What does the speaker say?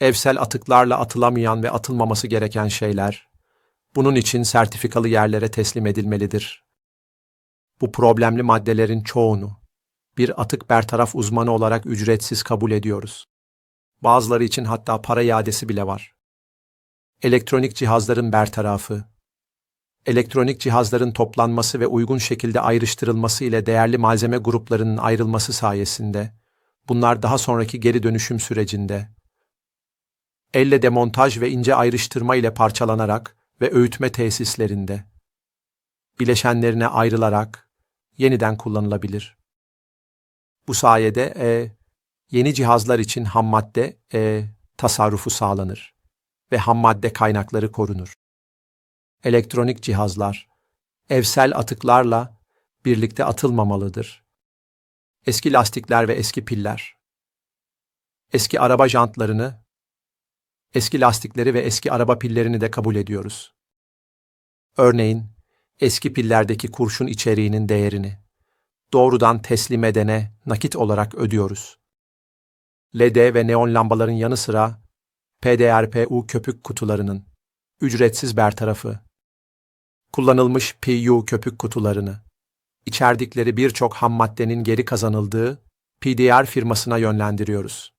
evsel atıklarla atılamayan ve atılmaması gereken şeyler, bunun için sertifikalı yerlere teslim edilmelidir. Bu problemli maddelerin çoğunu bir atık bertaraf uzmanı olarak ücretsiz kabul ediyoruz. Bazıları için hatta para iadesi bile var. Elektronik cihazların bertarafı, elektronik cihazların toplanması ve uygun şekilde ayrıştırılması ile değerli malzeme gruplarının ayrılması sayesinde, bunlar daha sonraki geri dönüşüm sürecinde, elle demontaj ve ince ayrıştırma ile parçalanarak ve öğütme tesislerinde, bileşenlerine ayrılarak yeniden kullanılabilir. Bu sayede e, yeni cihazlar için ham madde e, tasarrufu sağlanır ve ham madde kaynakları korunur. Elektronik cihazlar evsel atıklarla birlikte atılmamalıdır. Eski lastikler ve eski piller. Eski araba jantlarını, eski lastikleri ve eski araba pillerini de kabul ediyoruz. Örneğin eski pillerdeki kurşun içeriğinin değerini doğrudan teslim edene nakit olarak ödüyoruz. LED ve neon lambaların yanı sıra PDRPU köpük kutularının ücretsiz bertarafı, kullanılmış PU köpük kutularını, içerdikleri birçok ham maddenin geri kazanıldığı PDR firmasına yönlendiriyoruz.